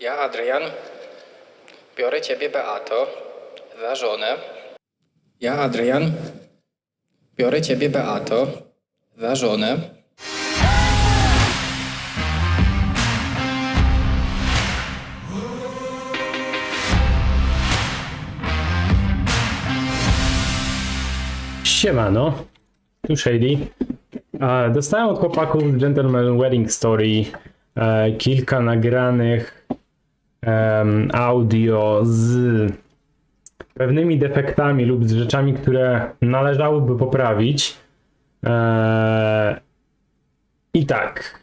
Ja, Adrian, biorę ciebie, Beato, za żonę. Ja, Adrian, biorę ciebie, Beato, za żonę. Siemano, tu Shady. Dostałem od chłopaków Gentleman Wedding Story e, kilka nagranych em, audio z pewnymi defektami lub z rzeczami, które należałoby poprawić. E, I tak.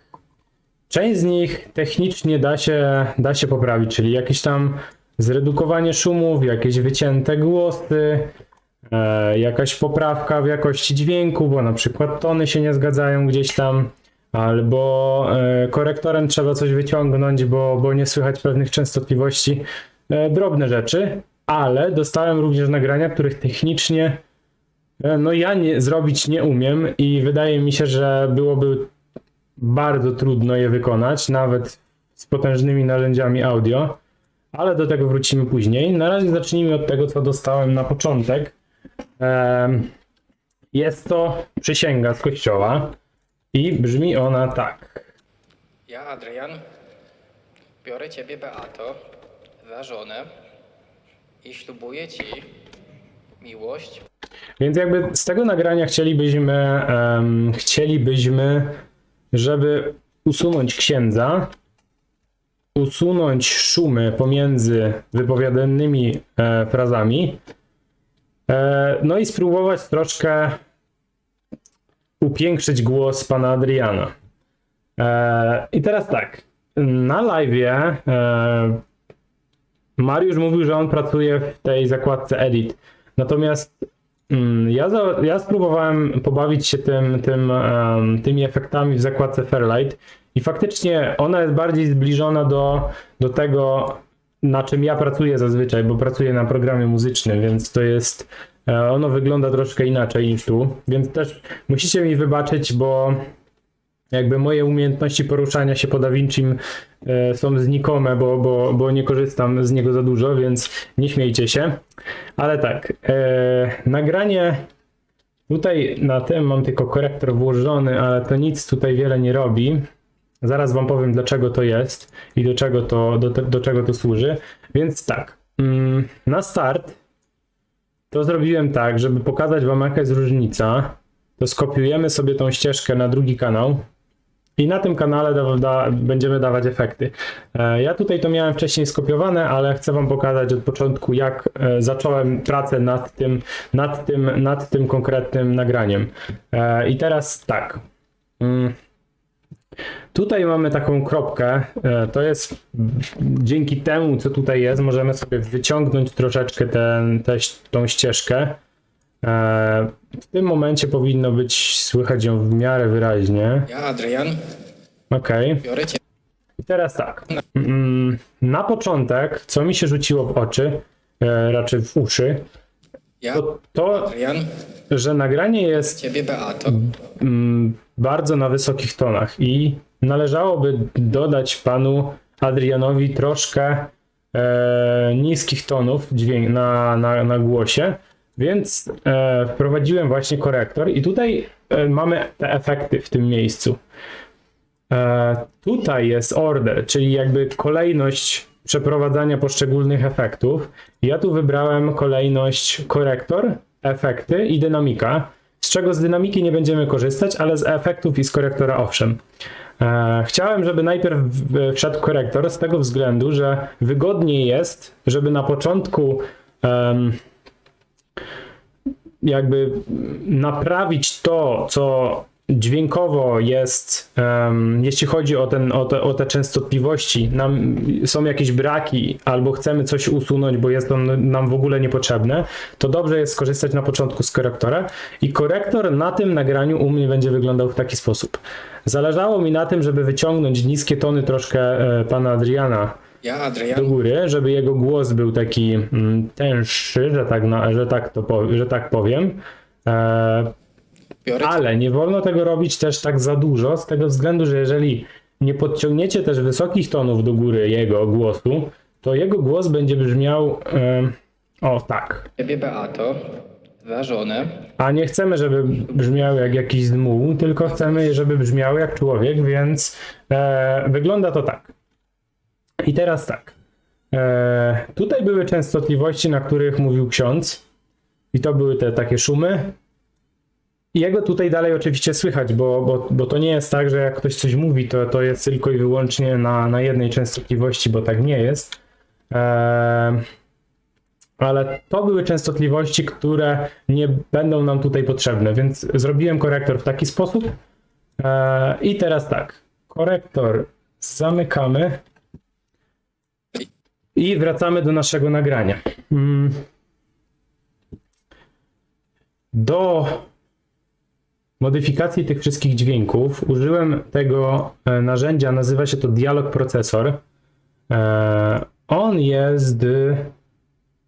Część z nich technicznie da się, da się poprawić, czyli jakieś tam zredukowanie szumów, jakieś wycięte głosy, e, jakaś poprawka w jakości dźwięku, bo na przykład tony się nie zgadzają gdzieś tam, albo e, korektorem trzeba coś wyciągnąć, bo, bo nie słychać pewnych częstotliwości. E, drobne rzeczy, ale dostałem również nagrania, których technicznie e, no ja nie, zrobić nie umiem i wydaje mi się, że byłoby bardzo trudno je wykonać, nawet z potężnymi narzędziami audio, ale do tego wrócimy później. Na razie zacznijmy od tego, co dostałem na początek. Jest to przysięga z kościoła i brzmi ona tak. Ja, Adrian, biorę ciebie, Beato, za żonę i ślubuję ci miłość, Więc jakby z tego nagrania chcielibyśmy, em, chcielibyśmy, żeby usunąć księdza, usunąć szumy pomiędzy wypowiadanymi e, frazami, e, no i spróbować troszkę upiększyć głos pana Adriana. E, I teraz tak, na live'ie e, Mariusz mówił, że on pracuje w tej zakładce Edit. Natomiast mm, ja, za, ja spróbowałem pobawić się tym, tym, em, tymi efektami w zakładce Fairlight i faktycznie ona jest bardziej zbliżona do, do tego, na czym ja pracuję zazwyczaj, bo pracuję na programie muzycznym, więc to jest. E, Ono wygląda troszkę inaczej niż tu, więc też musicie mi wybaczyć, bo jakby moje umiejętności poruszania się po DaVincim e, są znikome, bo, bo, bo nie korzystam z niego za dużo, więc nie śmiejcie się. Ale tak, e, nagranie tutaj na tym mam tylko korektor włożony, ale to nic tutaj wiele nie robi. Zaraz wam powiem dlaczego to jest i do czego to, do, do czego to służy. Więc tak, mm, na start to zrobiłem tak, żeby pokazać wam jaka jest różnica. To skopiujemy sobie tą ścieżkę na drugi kanał. I na tym kanale da, da, będziemy dawać efekty. E, Ja tutaj to miałem wcześniej skopiowane, ale chcę Wam pokazać od początku, jak e, zacząłem pracę nad tym, nad tym, nad tym konkretnym nagraniem. E, I teraz tak. Tutaj mamy taką kropkę. e, To jest dzięki temu, co tutaj jest, możemy sobie wyciągnąć troszeczkę ten, te, tą ścieżkę. E, W tym momencie powinno być słychać ją w miarę wyraźnie. Ja, Adrian, Okej. biorę ciebie, I teraz tak. Mm, Na początek, co mi się rzuciło w oczy, e, raczej w uszy, to to, że nagranie jest ciebie, Beato, mm, bardzo na wysokich tonach i należałoby dodać panu Adrianowi troszkę e, niskich tonów dźwięk na, na, na głosie, więc e, wprowadziłem właśnie korektor i tutaj e, mamy te efekty w tym miejscu. E, tutaj jest order, czyli jakby kolejność przeprowadzania poszczególnych efektów. Ja tu wybrałem kolejność korektor, efekty i dynamika, z czego z dynamiki nie będziemy korzystać, ale z efektów i z korektora owszem. E, chciałem, żeby najpierw wszedł korektor z tego względu, że wygodniej jest, żeby na początku jakby naprawić to, co dźwiękowo jest, em, jeśli chodzi o, ten, o, te, o te częstotliwości, nam są jakieś braki, albo chcemy coś usunąć, bo jest to nam w ogóle niepotrzebne, to dobrze jest skorzystać na początku z korektora. I korektor na tym nagraniu u mnie będzie wyglądał w taki sposób. Zależało mi na tym, żeby wyciągnąć niskie tony troszkę e, pana Adriana ja, do góry, żeby jego głos był taki mm, tęższy, że tak, na, że tak, to że tak powiem. E, biorę ale nie wolno tego robić też tak za dużo, z tego względu, że jeżeli nie podciągniecie też wysokich tonów do góry jego głosu, to jego głos będzie brzmiał o tak. Ciebie Beato, za żonę A nie chcemy, żeby brzmiał jak jakiś zmuł, tylko chcemy, żeby brzmiał jak człowiek, więc e, wygląda to tak. I teraz tak. E, tutaj były częstotliwości, na których mówił ksiądz, i to były te takie szumy. I jego tutaj dalej oczywiście słychać, bo, bo, bo to nie jest tak, że jak ktoś coś mówi, to, to jest tylko i wyłącznie na, na jednej częstotliwości, bo tak nie jest. E, ale to były częstotliwości, które nie będą nam tutaj potrzebne, więc zrobiłem korektor w taki sposób. E, I teraz tak, korektor zamykamy i wracamy do naszego nagrania. Mm. Do modyfikacji tych wszystkich dźwięków użyłem tego e, narzędzia, nazywa się to Dialog Processor. E, On jest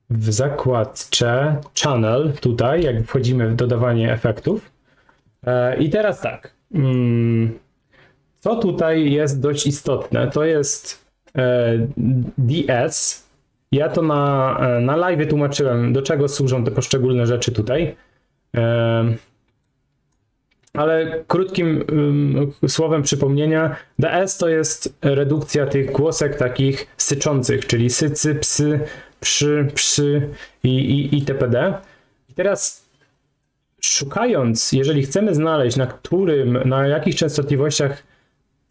w zakładce Channel, tutaj, jak wchodzimy w dodawanie efektów. E, I teraz tak. mm, Co tutaj jest dość istotne, to jest DS. Ja to na, na live tłumaczyłem, do czego służą te poszczególne rzeczy tutaj. Ale krótkim ym, słowem przypomnienia, DS to jest redukcja tych głosek takich syczących, czyli sycy, psy, przy, przy i, i, i tpd. I teraz szukając, jeżeli chcemy znaleźć, na którym, na jakich częstotliwościach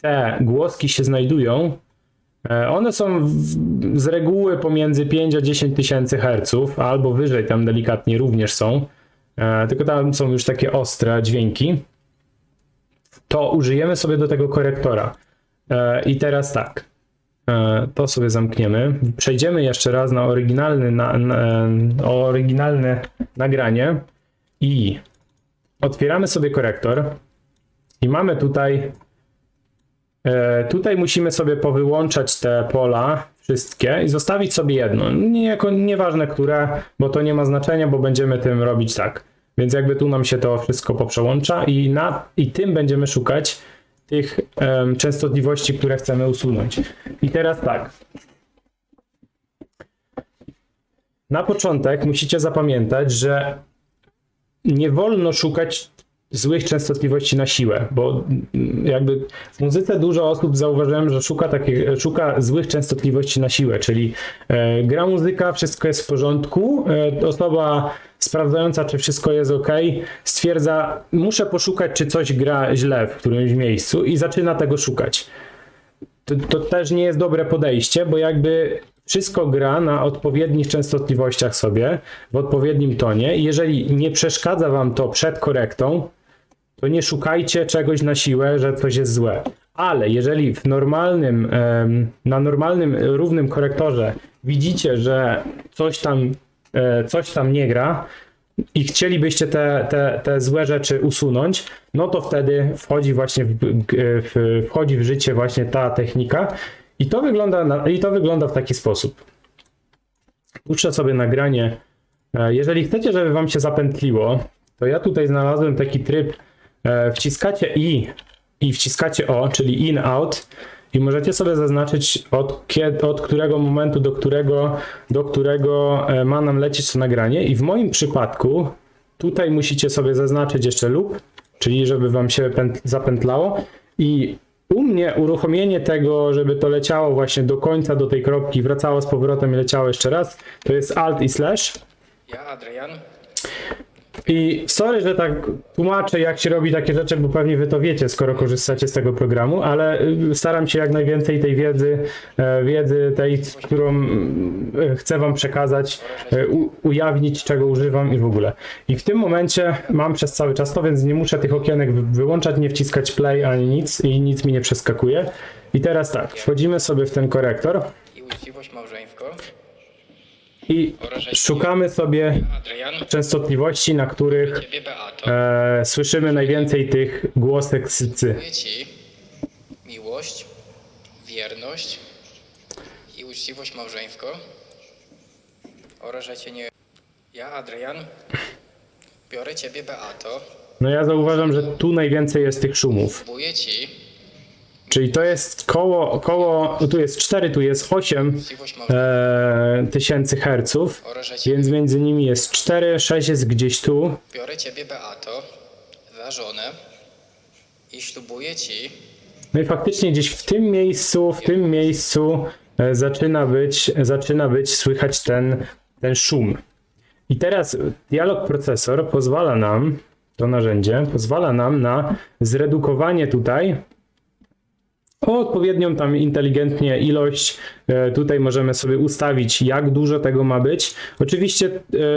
te głoski się znajdują, e, one są w, z reguły pomiędzy 5 a 10 tysięcy herców, albo wyżej tam delikatnie również są, e, tylko tam są już takie ostre dźwięki, to użyjemy sobie do tego korektora. E, I teraz tak, E, to sobie zamkniemy. Przejdziemy jeszcze raz na oryginalny, na, na, oryginalne nagranie i otwieramy sobie korektor i mamy tutaj e, tutaj musimy sobie powyłączać te pola wszystkie i zostawić sobie jedno. Niejako, nieważne które, bo to nie ma znaczenia, bo będziemy tym robić tak. Więc jakby tu nam się to wszystko poprzełącza i, na, i tym będziemy szukać tych em, częstotliwości, które chcemy usunąć. I teraz tak. Na początek musicie zapamiętać, że nie wolno szukać złych częstotliwości na siłę, bo jakby w muzyce dużo osób zauważyłem, że szuka, takie, szuka złych częstotliwości na siłę, czyli e, gra muzyka, wszystko jest w porządku, e, osoba sprawdzająca, czy wszystko jest ok, stwierdza, muszę poszukać, czy coś gra źle w którymś miejscu i zaczyna tego szukać. To, to też nie jest dobre podejście, bo jakby wszystko gra na odpowiednich częstotliwościach sobie, w odpowiednim tonie jeżeli nie przeszkadza wam to przed korektą, to nie szukajcie czegoś na siłę, że coś jest złe. Ale jeżeli w normalnym, na normalnym, e, równym korektorze widzicie, że coś tam, e, coś tam nie gra i chcielibyście te, te, te złe rzeczy usunąć, no to wtedy wchodzi właśnie w, g- w, wchodzi w życie właśnie ta technika i to wygląda, na, i to wygląda w taki sposób. Puszczę sobie nagranie. E, Jeżeli chcecie, żeby wam się zapętliło, to ja tutaj znalazłem taki tryb. E, Wciskacie i i wciskacie o, czyli in, out i możecie sobie zaznaczyć od, kiedy, od którego momentu do którego, do którego e, ma nam lecieć to nagranie. I w moim przypadku tutaj musicie sobie zaznaczyć jeszcze lub, czyli żeby wam się pęt, zapętlało. I u mnie uruchomienie tego, żeby to leciało właśnie do końca, do tej kropki, wracało z powrotem i leciało jeszcze raz, to jest alt i slash. Ja, Adrian, I sorry, że tak tłumaczę, jak się robi takie rzeczy, bo pewnie wy to wiecie, skoro korzystacie z tego programu, ale y, staram się jak najwięcej tej wiedzy, e, wiedzy tej, którą mm, chcę wam przekazać, e, ujawnić, czego używam i w ogóle. I w tym momencie mam przez cały czas to, więc nie muszę tych okienek wy- wyłączać, nie wciskać play ani nic i nic mi nie przeskakuje. I teraz tak, wchodzimy sobie w ten korektor i uczciwość małżeńską i szukamy sobie częstotliwości, na których e, słyszymy najwięcej tych głosek sycy. Dziękuję Ci. Miłość, wierność i uczciwość małżeńską oraz, że Cię nie... Ja, Adrian, biorę Ciebie, Beato, No ja zauważam, że tu najwięcej jest tych szumów. ślubuję Ci czyli to jest koło, koło tu jest 4, tu jest 8 Właściwość małżeństwa. e, tysięcy herców, więc między nimi jest 4, 6 jest gdzieś tu. biorę ciebie, Beato, za żonę i ślubuję ci No i faktycznie gdzieś w tym miejscu, w tym miejscu e, zaczyna być, zaczyna być słychać ten, ten szum. I teraz dialog procesor pozwala nam, to narzędzie, pozwala nam na zredukowanie tutaj o odpowiednią tam inteligentnie ilość. E, Tutaj możemy sobie ustawić, jak dużo tego ma być. Oczywiście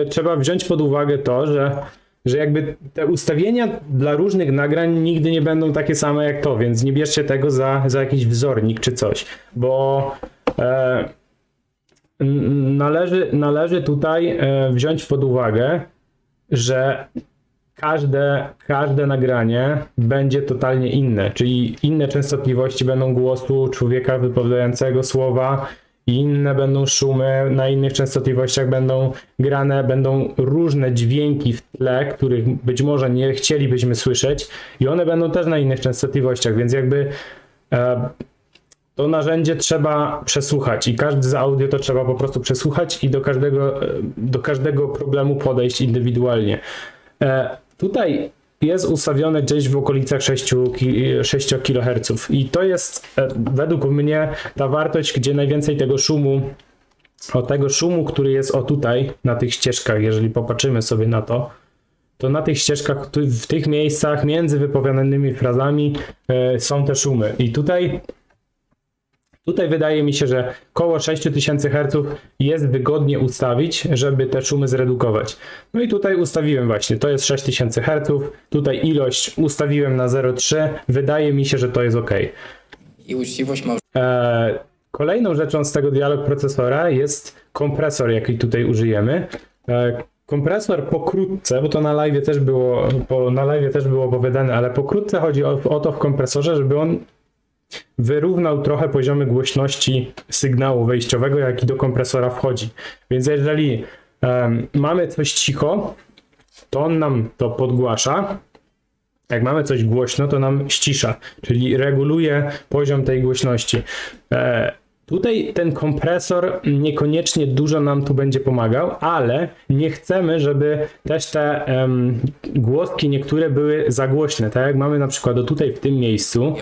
e, trzeba wziąć pod uwagę to, że, że jakby te ustawienia dla różnych nagrań nigdy nie będą takie same jak to, więc nie bierzcie tego za, za jakiś wzornik czy coś, bo e, należy, należy tutaj e, wziąć pod uwagę, że każde, każde nagranie będzie totalnie inne, czyli inne częstotliwości będą głosu człowieka wypowiadającego słowa, inne będą szumy, na innych częstotliwościach będą grane, będą różne dźwięki w tle, których być może nie chcielibyśmy słyszeć, i one będą też na innych częstotliwościach, więc jakby e, to narzędzie trzeba przesłuchać i każdy z audio to trzeba po prostu przesłuchać i do każdego, e, do każdego problemu podejść indywidualnie. E, Tutaj jest ustawione gdzieś w okolicach 6, ki- 6 kHz i to jest e, według mnie ta wartość, gdzie najwięcej tego szumu, o tego szumu, który jest o tutaj na tych ścieżkach, jeżeli popatrzymy sobie na to, to na tych ścieżkach, w tych miejscach między wypowiadanymi frazami e, są te szumy. I tutaj Tutaj wydaje mi się, że koło 6000 Hz jest wygodnie ustawić, żeby te szumy zredukować. No i tutaj ustawiłem właśnie, to jest 6000 Hz, tutaj ilość ustawiłem na 0,3, wydaje mi się, że to jest ok. i uczciwość małżeństwa. E, kolejną rzeczą z tego dialog procesora jest kompresor, jaki tutaj użyjemy. E, kompresor pokrótce, bo to na live też było, po, na live też było opowiadane, ale pokrótce chodzi o, o to w kompresorze, żeby on wyrównał trochę poziomy głośności sygnału wejściowego, jaki do kompresora wchodzi. Więc jeżeli em, mamy coś cicho, to on nam to podgłasza. Jak mamy coś głośno, to nam ścisza, czyli reguluje poziom tej głośności. E, tutaj ten kompresor niekoniecznie dużo nam tu będzie pomagał, ale nie chcemy, żeby też te em, głoski niektóre były za głośne. Tak jak mamy na przykład o tutaj w tym miejscu,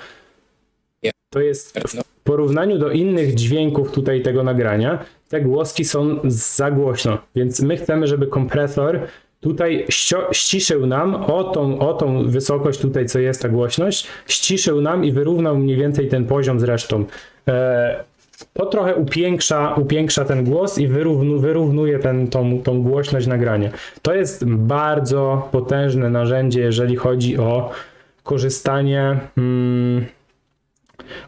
to jest w porównaniu do innych dźwięków tutaj tego nagrania, te głoski są za głośno, więc my chcemy, żeby kompresor tutaj ścio- ściszył nam o tą, o tą wysokość tutaj, co jest ta głośność, ściszył nam i wyrównał mniej więcej ten poziom z resztą. E, to trochę upiększa, upiększa ten głos i wyrównu, wyrównuje ten, tą, tą głośność nagrania. To jest bardzo potężne narzędzie, jeżeli chodzi o korzystanie. Mm,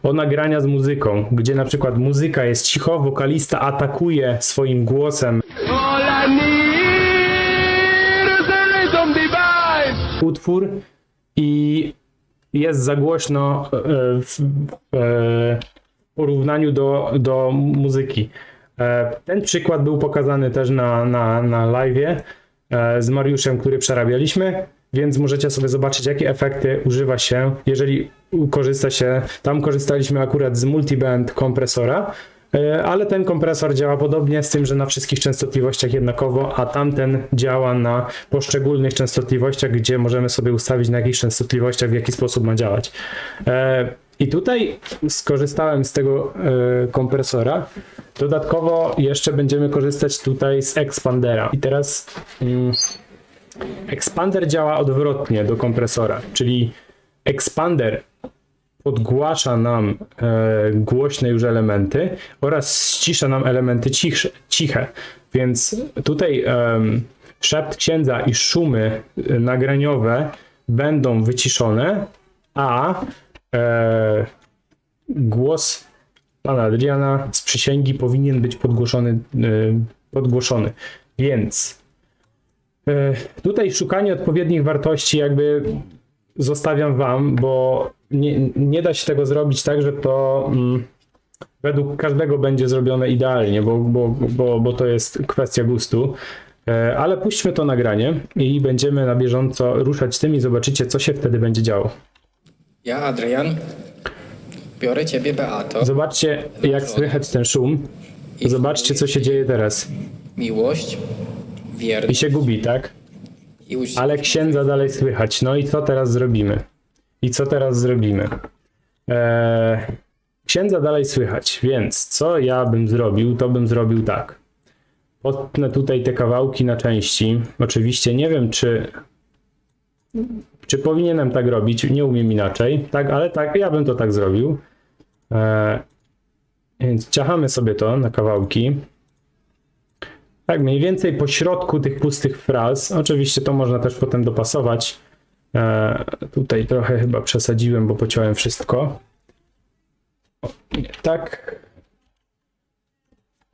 o nagrania z muzyką, gdzie na przykład muzyka jest cicho, wokalista atakuje swoim głosem. Utwór i jest za głośno e, w e, porównaniu do, do muzyki. E, Ten przykład był pokazany też na, na, na live z Mariuszem, który przerabialiśmy, więc możecie sobie zobaczyć, jakie efekty używa się, jeżeli korzysta się. Tam korzystaliśmy akurat z multiband kompresora, e, ale ten kompresor działa podobnie z tym, że na wszystkich częstotliwościach jednakowo, a tamten działa na poszczególnych częstotliwościach, gdzie możemy sobie ustawić na jakich częstotliwościach, w jaki sposób ma działać. E, I tutaj skorzystałem z tego e, kompresora. Dodatkowo jeszcze będziemy korzystać tutaj z Expandera. I teraz mm, Expander działa odwrotnie do kompresora, czyli Expander podgłasza nam e, głośne już elementy oraz ścisza nam elementy cichsze, ciche. Więc tutaj em, szept księdza i szumy e, nagraniowe będą wyciszone, a e, głos pana Adriana z przysięgi powinien być podgłoszony, e, podgłoszony. Więc e, tutaj szukanie odpowiednich wartości jakby zostawiam wam, bo nie, nie da się tego zrobić tak, że to mm, według każdego będzie zrobione idealnie, bo, bo, bo, bo to jest kwestia gustu. E, Ale puśćmy to nagranie i będziemy na bieżąco ruszać tym i zobaczycie, co się wtedy będzie działo. Ja, Adrian, Biorę ciebie, Beato. Zobaczcie, jak słychać ten szum. Zobaczcie, co się dzieje teraz. Miłość, I się gubi, tak? i uczciwość. Ale księdza dalej słychać. No i co teraz zrobimy? I co teraz zrobimy? Eee, księdza dalej słychać, więc co ja bym zrobił, to bym zrobił tak. Potnę tutaj te kawałki na części. Oczywiście nie wiem, czy czy powinienem tak robić, nie umiem inaczej, tak, ale tak, ja bym to tak zrobił. Eee, więc ciachamy sobie to na kawałki. Tak, mniej więcej po środku tych pustych fraz. Oczywiście to można też potem dopasować. E, tutaj trochę chyba przesadziłem, bo pociąłem wszystko. O, nie, tak.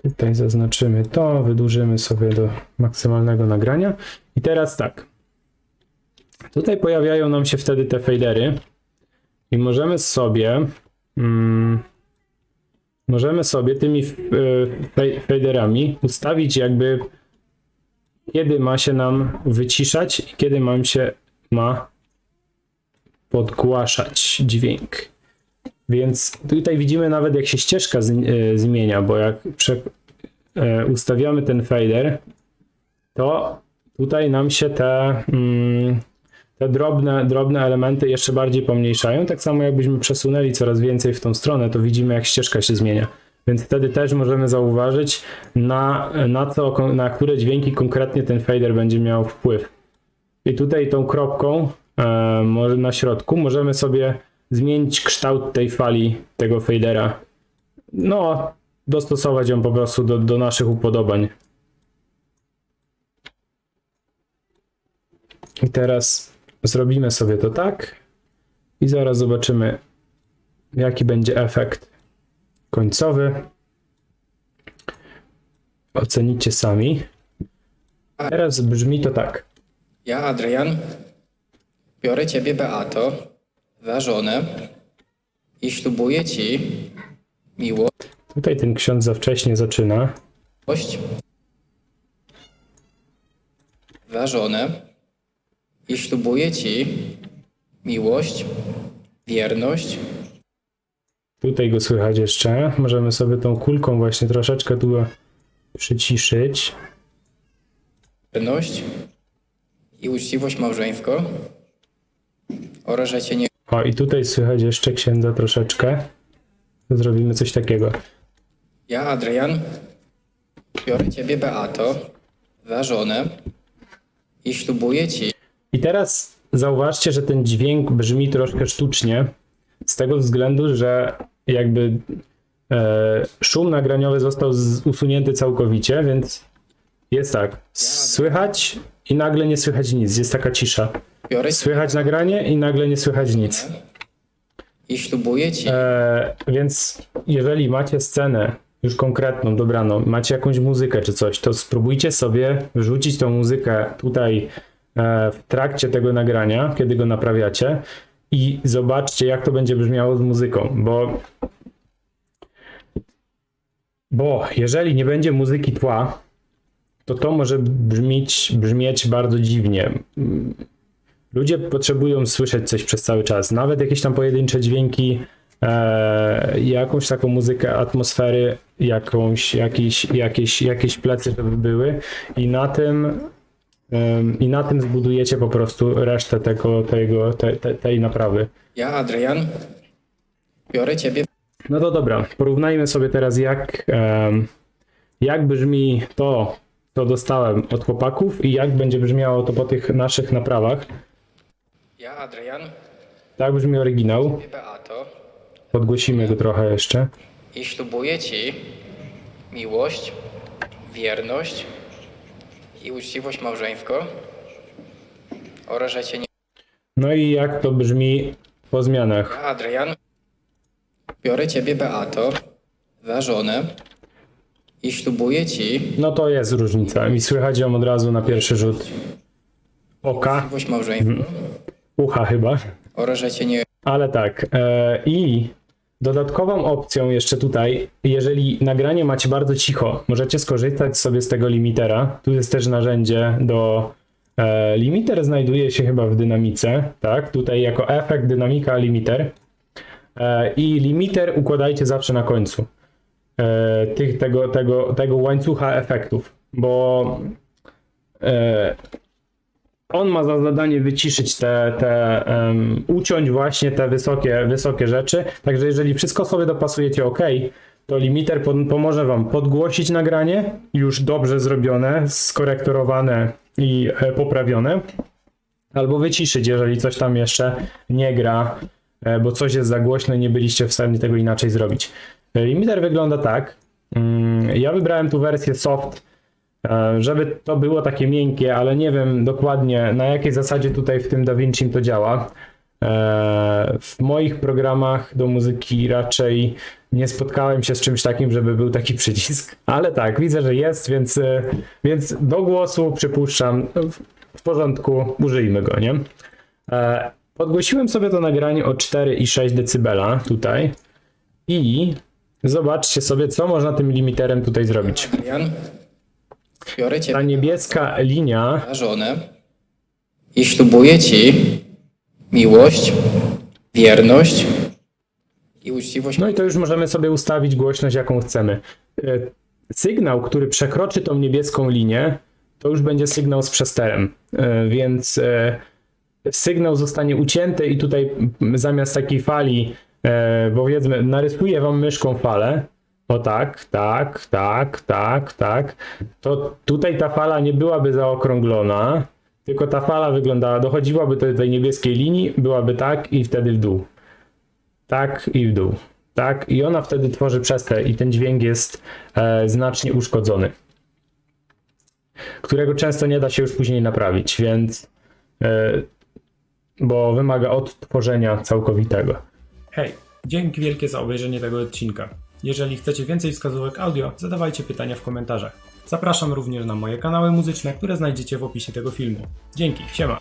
Tutaj zaznaczymy to, wydłużymy sobie do maksymalnego nagrania. I teraz tak. Tutaj pojawiają nam się wtedy te fadery i możemy sobie mm, możemy sobie tymi e, faderami ustawić jakby kiedy ma się nam wyciszać i kiedy mam się ma podgłaszać dźwięk. Więc tutaj widzimy nawet jak się ścieżka e, zmienia, bo jak e, ustawiamy ten fader, to tutaj nam się te, mm, te drobne, drobne elementy jeszcze bardziej pomniejszają. Tak samo jakbyśmy przesunęli coraz więcej w tą stronę, to widzimy jak ścieżka się zmienia. Więc wtedy też możemy zauważyć, na, na, co, na które dźwięki konkretnie ten fader będzie miał wpływ. I tutaj tą kropką e, może na środku możemy sobie zmienić kształt tej fali, tego fadera. No, dostosować ją po prostu do, do naszych upodobań. I teraz zrobimy sobie to tak. I zaraz zobaczymy, jaki będzie efekt końcowy. Ocenicie sami. Teraz brzmi to tak. Ja, Adrian, biorę ciebie, Beato, za żonę i ślubuję ci miłość, Tutaj ten ksiądz za wcześnie zaczyna. za żonę i ślubuję ci miłość, wierność Tutaj go słychać jeszcze. Możemy sobie tą kulką właśnie troszeczkę tu przyciszyć. wierność i uczciwość małżeńską oraz że cię nie O, i tutaj słychać jeszcze księdza troszeczkę. Zrobimy coś takiego. Ja, Adrian, biorę ciebie, Beato, za żonę i ślubuję ci I teraz zauważcie, że ten dźwięk brzmi troszkę sztucznie, z tego względu, że jakby e, szum nagraniowy został z, usunięty całkowicie, więc jest tak. Słychać i nagle nie słychać nic, jest taka cisza. biorę Słychać nagranie i nagle nie słychać nic. i ślubuję ci E, więc jeżeli macie scenę już konkretną, dobraną, macie jakąś muzykę czy coś, to spróbujcie sobie wrzucić tą muzykę tutaj w trakcie tego nagrania, kiedy go naprawiacie. I zobaczcie, jak to będzie brzmiało z muzyką, bo bo jeżeli nie będzie muzyki tła, to to może brzmieć, brzmieć bardzo dziwnie. Ludzie potrzebują słyszeć coś przez cały czas, nawet jakieś tam pojedyncze dźwięki, e, jakąś taką muzykę, atmosfery, jakąś, jakieś, jakieś, jakieś plecy, żeby były. I na tym i na tym zbudujecie po prostu resztę tego, tego, te, te, tej naprawy. Ja, Adrian, biorę ciebie, No to dobra, porównajmy sobie teraz jak, jak brzmi to, co dostałem od chłopaków i jak będzie brzmiało to po tych naszych naprawach. ja, Adrian, Tak brzmi oryginał. Beato, Podgłosimy go trochę jeszcze. i ślubuję ci miłość, wierność i uczciwość małżeńską oraz że cię nie... No i jak to brzmi po zmianach. Adrian, biorę ciebie, Beato, za żonę i ślubuję ci No to jest różnica i słychać ją od razu na pierwszy rzut oka, uczciwość małżeńską ucha chyba. oraz że cię nie... Ale tak. E, I dodatkową opcją jeszcze tutaj, jeżeli nagranie macie bardzo cicho, możecie skorzystać sobie z tego limitera. Tu jest też narzędzie do. E, limiter znajduje się chyba w dynamice, tak? Tutaj jako efekt dynamika limiter. E, I limiter układajcie zawsze na końcu e, tych, tego, tego, tego łańcucha efektów, bo e, on ma za zadanie wyciszyć te, te em, uciąć właśnie te wysokie, wysokie rzeczy. Także jeżeli wszystko sobie dopasujecie ok, to limiter po, pomoże wam podgłosić nagranie, już dobrze zrobione, skorektorowane i e, poprawione, albo wyciszyć, jeżeli coś tam jeszcze nie gra, e, bo coś jest za głośne nie byliście w stanie tego inaczej zrobić. E, Limiter wygląda tak. Mm, Ja wybrałem tu wersję soft, żeby to było takie miękkie, ale nie wiem dokładnie na jakiej zasadzie tutaj w tym DaVinci to działa. E, W moich programach do muzyki raczej nie spotkałem się z czymś takim, żeby był taki przycisk, ale tak, widzę, że jest, więc, e, więc do głosu przypuszczam, w- porządku, użyjmy go, nie? E, Podgłosiłem sobie to nagranie o 4,6 dB tutaj i zobaczcie sobie, co można tym limiterem tutaj zrobić. Biorę Ta ciebie, niebieska linia za żonę i ślubuję ci miłość, wierność i uczciwość. No i to już możemy sobie ustawić głośność, jaką chcemy. E, Sygnał, który przekroczy tą niebieską linię, to już będzie sygnał z przesterem, E, więc e, sygnał zostanie ucięty i tutaj zamiast takiej fali, powiedzmy, narysuję wam myszką falę, o tak, tak, tak, tak, tak, to tutaj ta fala nie byłaby zaokrąglona, tylko ta fala wyglądała, dochodziłaby do tej niebieskiej linii, byłaby tak i wtedy w dół. Tak i w dół. Tak, i ona wtedy tworzy przester i ten dźwięk jest e, znacznie uszkodzony. Którego często nie da się już później naprawić, więc. E, bo wymaga odtworzenia całkowitego. Hej, dzięki wielkie za obejrzenie tego odcinka. Jeżeli chcecie więcej wskazówek audio, zadawajcie pytania w komentarzach. Zapraszam również na moje kanały muzyczne, które znajdziecie w opisie tego filmu. Dzięki, siema!